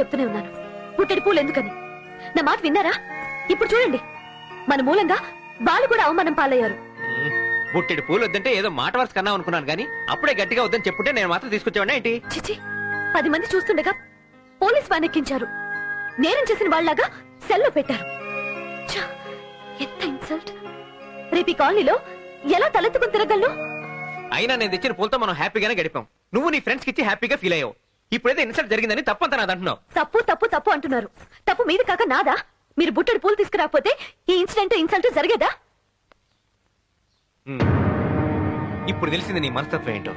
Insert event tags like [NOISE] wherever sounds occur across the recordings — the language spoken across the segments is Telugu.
చెప్తూనే ఉన్నాను. పుట్టెడి పూలు ఎందుకని? నా మాట విన్నారా? ఇప్పుడు చూడండి. మన మూలంగా వాళ్ళు కూడా అవమానం పాలయ్యారు. బుట్టెడు పూలు వద్దంటే ఏదో మాట వరుస కన్నా అనుకున్నాను కానీ అప్పుడే గట్టిగా వద్దని చెప్పుంటే నేను మాత్రం తీసుకొచ్చేవాడినా ఏంటి? చిచి పది మంది చూస్తుండగా పోలీస్ వ్యాన్ ఎక్కించారు. నేరం చేసిన వాళ్ళలాగా సెల్లో పెట్టారు. ఛ, ఎంత ఇన్సల్ట్. రేపు ఈ కాలనీలో ఎలా తలెత్తుకుని తిరగలను? అయినా నేను తెచ్చిన పూలతో మనం హ్యాపీగానే గడిపాం. నువ్వు నీ ఫ్రెండ్స్కి ఇచ్చి హ్యాపీగా ఫీల్ అయ్యావు. ఇప్పుడైతే ఇన్సల్ట్ జరిగిందని తప్పంతా నాది అంటున్నావు. తప్పు తప్పు తప్పు అంటున్నారు. తప్పు మీది కాక నాదా? మీరు బుట్టడి పూలు తీసుకురాకపోతే ఈ ఇన్సిడెంట్ ఇన్సల్ట్ జరిగేదా. ఇప్పుడు తెలిసింది నీ మనస్తత్వం ఏంటో.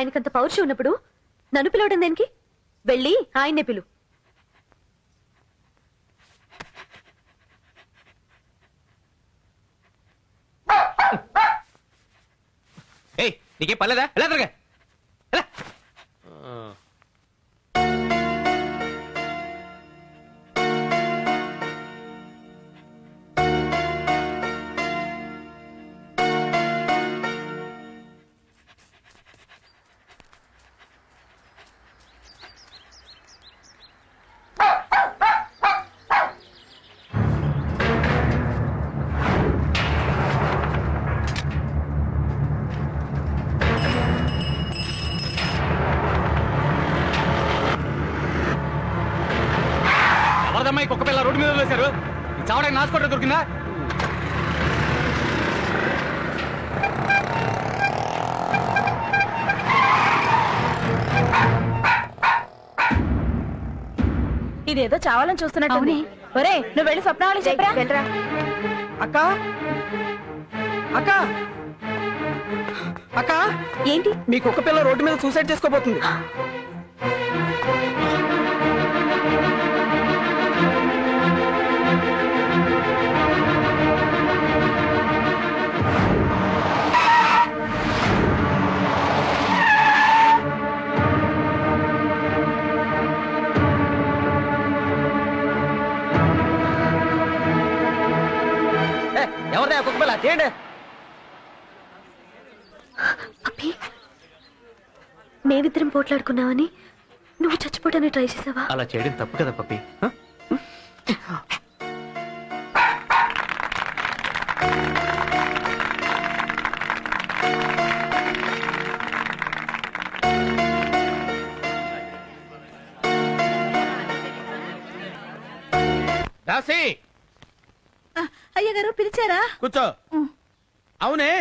ఆయనకంత పౌరుషం ఉన్నప్పుడు నన్ను పిలవడం దేనికి? వెళ్ళి ఆయన్నే పిలు. ఏయ్ నీకేం పర్లేదా ఎలా తిరగా రోడ్డు మీద వదిలేశారు. ఈ చావడానికి నాసుకోవడం దొరికిందా? ఇదేదో చావాలని చూస్తున్నట్టు ఒరే నువ్వు వెళ్ళి స్వప్న వాళ్ళకి చెప్పరా? వెళ్ళరా. అక్క? అక్క? అక్క? ఏంటి? మీ కుక్క పిల్ల రోడ్డు మీద సూసైడ్ చేసుకోబోతుంది. మేమిద్దరం పోట్లాడుకున్నావని నువ్వు చచ్చిపోవడానికి ట్రై చేసావా? అలా చేయడం తప్పు కదా పప్పి. ఆ? దాసి! అయ్య గారు పిలిచారా? కూర్చో. అవునే?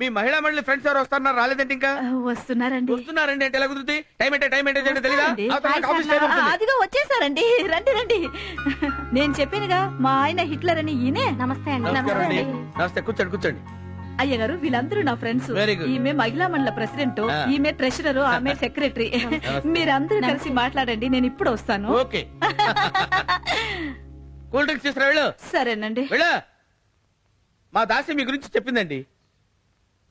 మీ మహిళా మండలి ఫ్రెండ్స్ ఎవరు వస్తున్నారు రాలేదంటే ఇంకా? వస్తున్నారండి. వస్తున్నారండి అంటే ఎలా కుదురుతుంది? టైం అంటే టైం అంటే అవుతుంది. అదిగో వచ్చేసారండి. రండి రండి. నేను చెప్పానుగా మా ఆయన హిట్లర్ అని ఈయనే. నమస్తే అండి. నమస్తే కూర్చోండి కూర్చోండి. అయ్య గారు వీళ్ళందరూ నా ఫ్రెండ్స్. ఈమె మహిళా మండల ప్రెసిడెంట్. ఈమె ట్రెషరర్ ఆమె సెక్రటరీ మీరందరూ కలిసి మాట్లాడండి నేను ఇప్పుడు వస్తాను. ఓకే. కూల్ డ్రింక్స్ తీసుకురా సరేనండి. వెళ్ళు. మా దాసి మీ గురించి చెప్పిందండి.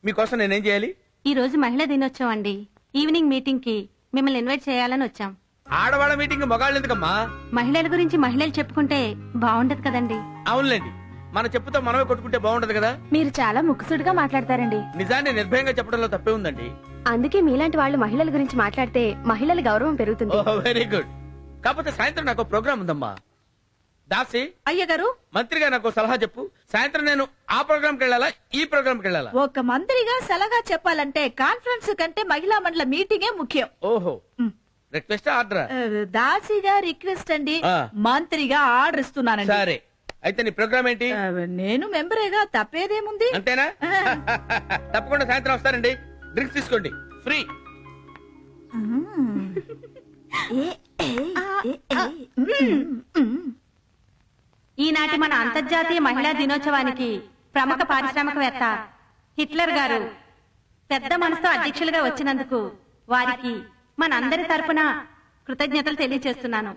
మీకోసం నేనేం చేయాలి? ఈ రోజు మహిళా దినోత్సవం అండి. ఈవినింగ్ మీటింగ్కి మిమ్మల్ని ఇన్వైట్ చేయాలని వచ్చాం. ఆడవాళ్ళ మీటింగ్ మగాళ్ళు ఎందుకమ్మా? మహిళల గురించి మహిళలు చెప్పుకుంటే బాగుండదు కదండి. అవునులేండి. మన చెప్పుతో మనమే కొట్టుకుంటే బాగుంటది కదా? మీరు చాలా ముక్కుసుడిగా మాట్లాడతారండి. నిజాన్ని నిర్భయంగా చెప్పడంలో తప్పే ఉందండి. అందుకే మీలాంటి వాళ్ళు మహిళల గురించి మాట్లాడితే మహిళల గౌరవం పెరుగుతుంది. వెరీ గుడ్ కాకపోతే సాయంత్రం నాకు ప్రోగ్రామ్ ఉందమ్మా. దాసి అయ్య గారు మంత్రిగా నాకు సలహా చెప్పు. సాయంత్రం నేను ఆ ప్రోగ్రామ్కి వెళ్ళాలా ఈ ప్రోగ్రామ్కి వెళ్ళాలా? ఒక మంత్రిగా సలహా చెప్పాలంటే కాన్ఫరెన్స్ కంటే మహిళా మండల మీటింగే ముఖ్యం. ఓహో. రిక్వెస్ట్ ఆర్డర్ దాసిగా రిక్వెస్ట్ అండి. మంత్రిగా ఆర్డర్ ఇస్తున్నానండి. సరే. అయితే నీ ప్రోగ్రామ్ ఏంటి? నేను మెంబరేగా తప్పేదేముంది? అంతేనా? [LAUGHS] తప్పకుండా సాయంత్రం వస్తానండి. డ్రింక్స్ తీసుకోండి. ఫ్రీ ఈనాటి మన అంతర్జాతీయ మహిళా దినోత్సవానికి ప్రముఖ పారిశ్రామికవేత్త హిట్లర్ గారు పెద్ద మనసుతో అధ్యక్షులుగా వచ్చినందుకు వారికి మన అందరి తరపున కృతజ్ఞతలు తెలియజేస్తున్నాను.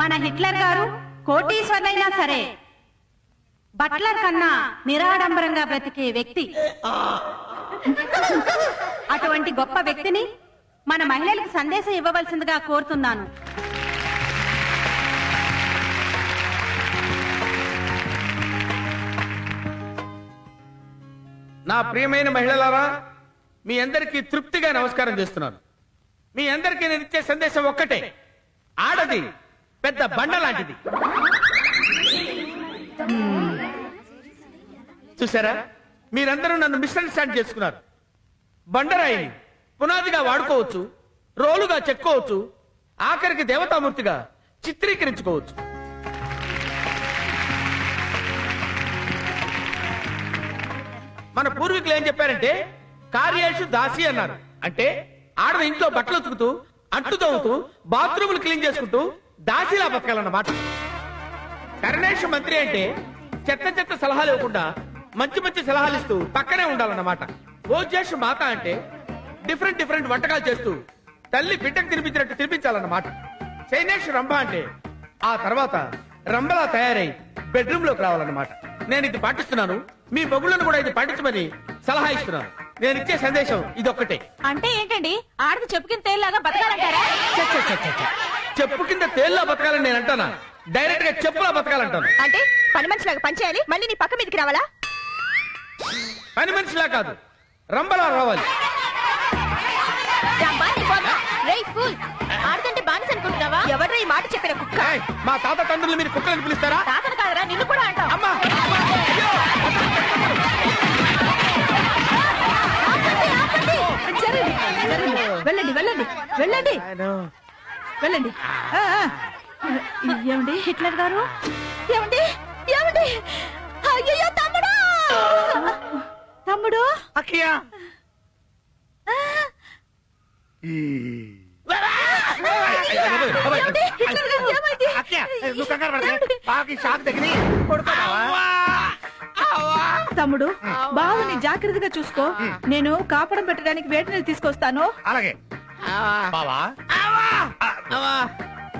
మన హిట్లర్ గారు కోటీశ్వరులైనా సరే బట్లర్ కన్నా నిరాడంబరంగా బ్రతికే వ్యక్తి. అటువంటి గొప్ప వ్యక్తిని మన మహిళలకు సందేశం ఇవ్వవలసిందిగా కోరుతున్నాను. నా ప్రియమైన మహిళలారా మీ అందరికీ తృప్తిగా నమస్కారం చేస్తున్నాను. మీ అందరికీ నేను ఇచ్చే సందేశం ఒక్కటే. ఆడది పెద్ద బండ లాంటిది. చూసారా? మీరందరూ నన్ను మిస్అండర్స్టాండ్ చేసుకున్నారు. బండరాయిని పునాదిగా వాడుకోవచ్చు రోలుగా చెక్కోవచ్చు ఆఖరికి దేవతామూర్తిగా చిత్రీకరించుకోవచ్చు. మన పూర్వీకులు ఏం చెప్పారంటే కార్యేషు దాసి అన్నారు. అంటే ఆడది ఇంట్లో బట్టలు ఉతుకుతూ అంటు తవ్వుతూ బాత్రూములు క్లీన్ చేసుకుంటూ దాసిలా బతకాలన్నమాట. కరణేష్ మంత్రి అంటే చెత్త చెత్త సలహాలు ఇవ్వకుండా మంచి మంచి సలహాలు ఇస్తూ పక్కనే ఉండాలన్నమాట. భోజేష్ మాత అంటే డిఫరెంట్ డిఫరెంట్ వంటకాలు చేస్తూ తల్లి బిడ్డకు తినిపించినట్టు తినిపించాలన్నమాట. చైనేష్ రంభ అంటే ఆ తర్వాత రంభలా తయారై బెడ్రూమ్లోకి రావాలన్నమాట. నేను ఇది పాటిస్తున్నాను మీ బొగులను కూడా ఇది పాటించమని సలహా ఇస్తున్నాను. నేను ఇచ్చే సందేశం ఇదొక్కటే. అంటే ఏంటండి? ఆడది చెప్పుకిన తేలిలాగా బతకాలంటారా? చ్చ, చ్చ, చ్చ, చ్చ, చ్చ. చెప్పు కింద తేల్లా బతకాలని నేను అంటానా? డైరెక్ట్గా చెప్పులా బతకాలంటాను. అంటే పని మనిషిలాగా పనిచేయాలి మళ్ళీ నీ పక్క మీదకి రావాలా? పని మనిషిలా కాదు రంబలా రావాలి. ఆడదంటే బానిస అనుకుంటున్నావా? ఎవడ్రా ఈ మాట చెప్పిన కుక్క? ఏయ్, మా తాత తండ్రులు మీరు కుక్కలని పిలుస్తారా? తాతను కాదరా నిన్ను కూడా అంటావు అమ్మా! అమ్మా, అయ్యో! వెళ్ళండి వెళ్ళండి వెళ్ళండి. వెళ్ళండి. ఆ, ఆ. ఏమండి హిట్లర్ గారు? ఏమండి ఏమండి? అయ్యో తమ్ముడు! తమ్ముడు? అక్కయ్య? నువ్వు కంగారు. బాగా షాక్ తమ్ముడు బావని జాగ్రత్తగా చూసుకో. నేను కాపడం పెట్టడానికి వేడి నీళ్ళు తీసుకొస్తాను. అలాగే. బావా. బావా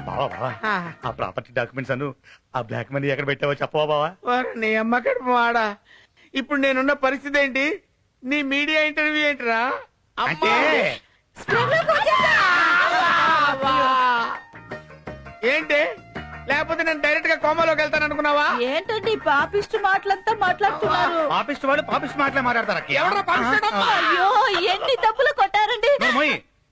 బావా. ఆ. ప్రాపర్టీ డాక్యుమెంట్స్ అను ఆ బ్లాక్ మనీ ఎక్కడ పెట్టావో చెప్పవా బావా? నీ అమ్మ కడుపు వాడ ఇప్పుడు నేనున్న పరిస్థితి ఏంటి? నీ మీడియా ఇంటర్వ్యూ ఏంటిరా. అంటే. ఏంటి? లేకపోతే నేను డైరెక్ట్గా కోమాలోకి వెళ్తాను అనుకున్నావా? ఏంటండి పాపిష్టి మాటలంతా మాట్లాడుతున్నారు? పాపిస్ట్ వాళ్ళు పాపిస్ట్ మాటలే మాట్లాడతారు. అయ్యో ఎన్ని డబ్బులు కొట్టారండి.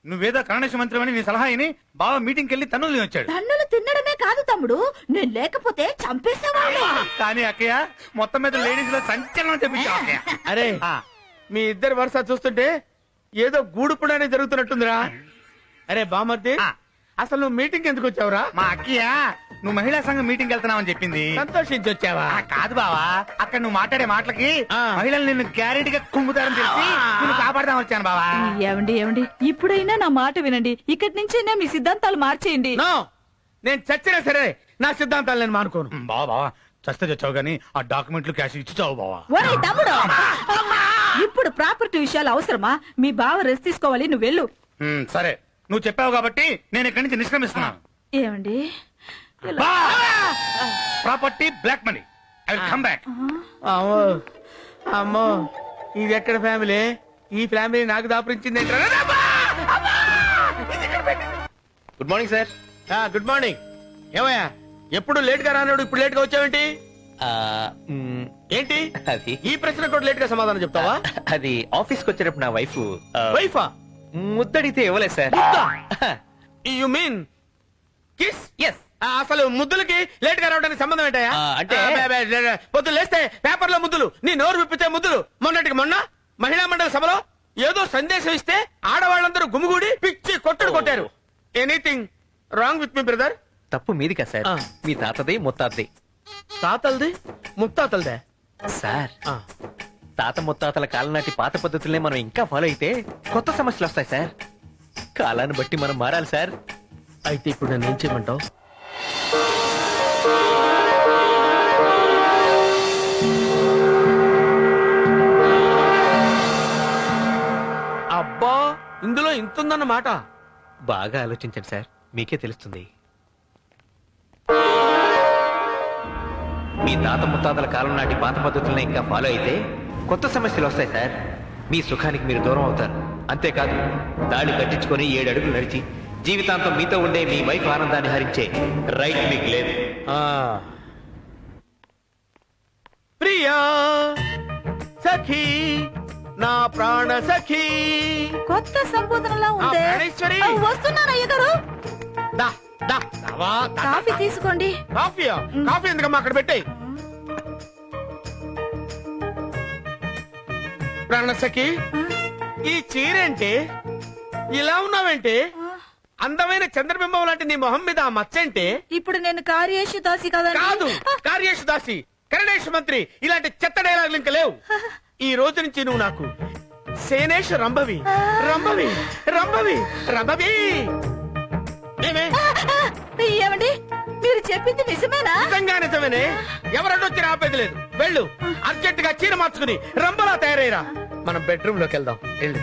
నువ్వేదో కరణేశ మంత్రి అని నీ సలహా అయిని బావ మీటింగ్ కెళ్ళి తన్నులు వచ్చాడు. తన్నులు తినడమే కాదు తమ్ముడు. నేను లేకపోతే చంపేసేవాడు కానీ అక్కయ్య మొత్తం మీద లేడీస్లో సంచలనం అక్కయ్య. అరే ఆ, మీ ఇద్దరు వరుస చూస్తుంటే ఏదో గూడుపుడనే జరుగుతున్నట్టుందిరా. అరే బామర్ది. అసలు నువ్వు మీటింగ్ ఎందుకు వచ్చావురా? మా అక్కయ్య నువ్వు మహిళా సంఘం మీటింగ్ వెళ్తున్నావని చెప్పింది. సంతోషించి వచ్చావా ఆ, కాదు బావా. అక్కడ నువ్వు మాట్లాడే మాటలకి ఆ. మహిళలు నిన్ను గ్యారెంటీగా కుంగుతారని తెలిసి నిన్ను కాపాడదాం వచ్చాను బావా. ఏమండి ఏమండి? ఇప్పుడైనా నా మాట వినండి. ఇక్కడి నుంచైనా మీ సిద్ధాంతాలు మార్చేయండి. నో! నేను చచ్చినా సరే నా సిద్ధాంతాలు నేను మానుకోను. ఉమ్, బావా బావా. చస్తే చచ్చావు గానీ ఆ డాక్యుమెంట్లు క్యాష్ ఇచ్చి చావు బావా. ఒరే తమ్ముడు! ఇప్పుడు ప్రాపర్టీ విషయాలు అవసరమా? మీ బావ రెస్ట్ తీసుకోవాలి నువ్వు వెళ్ళు. ఉమ్, సరే. నువ్వు చెప్పావు కాబట్టి నేను ఇక్కడి నుంచి నిష్క్రమిస్తున్నాను ఏమండి? Property black money I will come back అమ్మో. అమ్మో. ఇది ఎక్కడ ఫ్యామిలీ? ఈ ఫ్యామిలీ నాకు దాపరించింది good morning sir good morning ఏమయ్యా? ఎప్పుడు లేట్గా రానాడు ఇప్పుడు లేట్గా వచ్చావేంటి ఏంటి? అది ఈ ప్రశ్న కూడా లేట్గా సమాధానం చెప్తావా? అది ఆఫీస్కి వచ్చేటప్పుడు నా వైఫ్ వైఫా? ముద్దడితే ఇవ్వలేదు sir. You mean kiss yes అసలు ముద్దులకి లేట్గా రావడానికి సంబంధం ఏంటయ్యా? ఆ, అంటే-. పొద్దున్న లేస్తే పేపర్లో ముద్దులు నీ నోరు విప్పితే ముద్దులు. మొన్నటికి మొన్న మహిళా మండలి సభలో ఏదో సందేశం ఇస్తే ఆడవాళ్ళందరూ గుమిగూడి పిచ్చి కొట్టుడు కొట్టారు. Anything wrong with me brother తప్పు మీది కదా సార్. ఆ. మీ తాతది ముత్తాతది. తాతల్ది ముత్తాతల్దే? సార్. ఆ, తాత ముత్తాతల కాలం నాటి పాత పద్ధతుల్నే మనం ఇంకా ఫాలో అయితే కొత్త సమస్యలు వస్తాయి సార్. కాలాన్ని బట్టి మనం మారాలి సార్. అయితే ఇప్పుడు నన్ను ఏం చేయమంటావు? అబ్బా ఇందులో ఇంతుందన్నమాట. బాగా ఆలోచించండి సార్. మీకే తెలుస్తుంది. మీ తాత ముత్తాతల కాలం నాటి పాత పద్ధతులను ఇంకా ఫాలో అయితే కొత్త సమస్యలు వస్తాయి సార్. మీ సుఖానికి మీరు దూరం అవుతారు. అంతేకాదు దాడి కట్టించుకొని ఏడు అడుగులు నడిచి జీవితాంతం మీతో ఉండే మీ వైఫ్ ఆనందాన్ని హరించే రైట్ మీకు లేదు. ఆ. ప్రియా సఖీ నా ప్రాణ సఖీ. కొత్త సంబోధనలా ఉందే ప్రాణేశ్వరి. ఆ, వస్తున్నాను అయ్య గారు దా. దా కాఫీ. తీసుకోండి. కాఫీయా? కాఫీ ఎందుకమ్మా అక్కడ పెట్టాయి? ప్రాణసఖి ఈ చీరేంటి? ఇలా ఉన్నావేంటి? అందమైన చంద్రబింబం లాంటి నీ మొహం మీద ఆ మచ్చేంటి? ఇప్పుడు నేను కార్యేషు దాసి కదండి కాదు కార్యేష్ దాసి కరణేష్ మంత్రి ఇలాంటి చెత్త డైలాగులు ఇంకా లేవు. ఈ రోజు నుంచి నువ్వు నాకు సేనేష్ రంభవి రంభవి రంభవి రంభవి. ఏమే? ఏమండి? మీరు చెప్పింది నిజమేనా? నిజంగా నిజమేనే? ఎవరన్నొచ్చి ఆపేది లేదు. వెళ్ళు అర్జెంట్గా చీర మార్చుకుని రంబలా తయారయ్యరా. మనం బెడ్రూమ్లోకి వెళ్దాం. వెళ్ళు.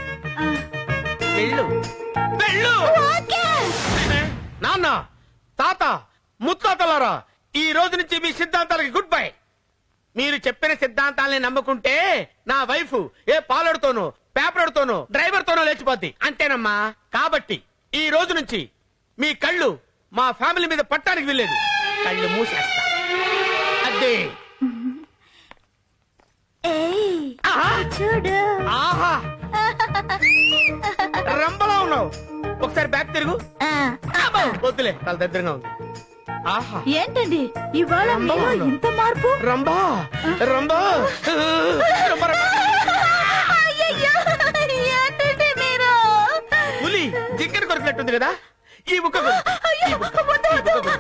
వెళ్ళు. వెళ్ళు? నాన్న తాత ముత్తాతలారా ఈ రోజు నుంచి మీ సిద్ధాంతాలకి గుడ్ బై మీరు చెప్పిన సిద్ధాంతాలని నమ్ముకుంటే నా వైఫ్ ఏ పాలడుతోనో పేపర్తోనో డ్రైవర్ తోనో లేచిపోద్ది. అంతేనమ్మా. కాబట్టి ఈ రోజు నుంచి మీ కళ్ళు మా ఫ్యామిలీ మీద పట్టానికి వెళ్ళలేదు కళ్ళు మూసేస్తా. అదే! చూడు. ఆహా! రంబలా ఉన్నావు. ఒకసారి బ్యాక్ తిరుగు. అబ్బో! వద్దులే చాలా దగ్గరగా ఉంది. ఆహా! ఏంటండి? ఇవాళ మీలో ఇంత మార్పు? రంబా రంబా రంబా, రంబా. ఏంటండి మీరు? పులి కొరికినట్టుంది కదా? ఈ బుక్క. ఈ బుక్క. వద్దు, బుక్క